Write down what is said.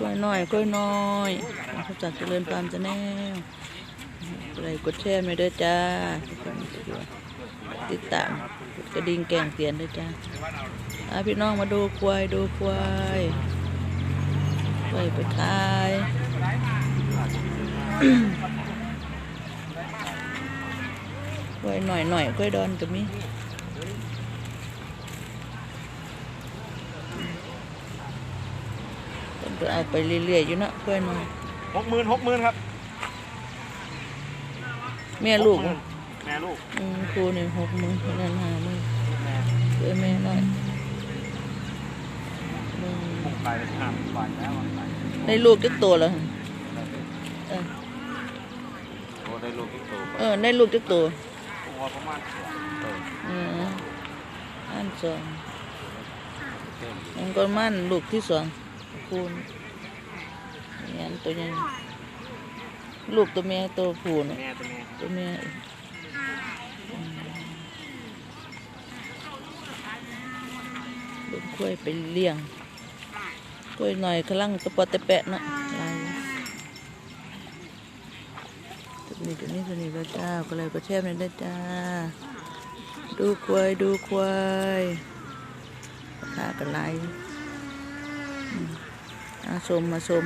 กล้วยน้อยกล้วยน้อยเขาจากเจริญฟาร์มจะแน่อะไรกดแชร์ไม่ได้จ้า ติดตามกดกระดิ่งแกงเตียนด้วยจ้าอะพี่น้องมาดูควายดูควายควายไปทายควายหน่อยหน่อยควายดอนก็มีเพิ่น ก็เอาไปเรื่อยๆอยู่เนาะควายน้อยหกหมื่นหกหมื่นครับแม่ลูกหอะมื่นแม่ลูกอืมครูนี่หกหมือนั่นห้าหมือเอ้ยแม่น้อยอืมผมขายไปห้าบาทแล้ววันไหนได้ลูกจักตัวแล้วเออโอ้ได้ลูกที่โตเออได้ลูกจักตัวตัวประมาณสองเอออืมอันสองมันก็มันลูกที่สองคูณ นี่อันตัวใหญ่ลูกตัวเมียตัวผู้น่ะแม่ตัวแม่ ตัวเมียลูกกล้วยไปเลี้ยงกล้วยหน่อยกำลังตะปอตะแปะนะลายตัวนี้ตัวนี้ตัวนี้แล้วจ้าก็เลยก็แช่มันได้จ้า ดูควายดูควายขากันไลายอืมมาชมมาชม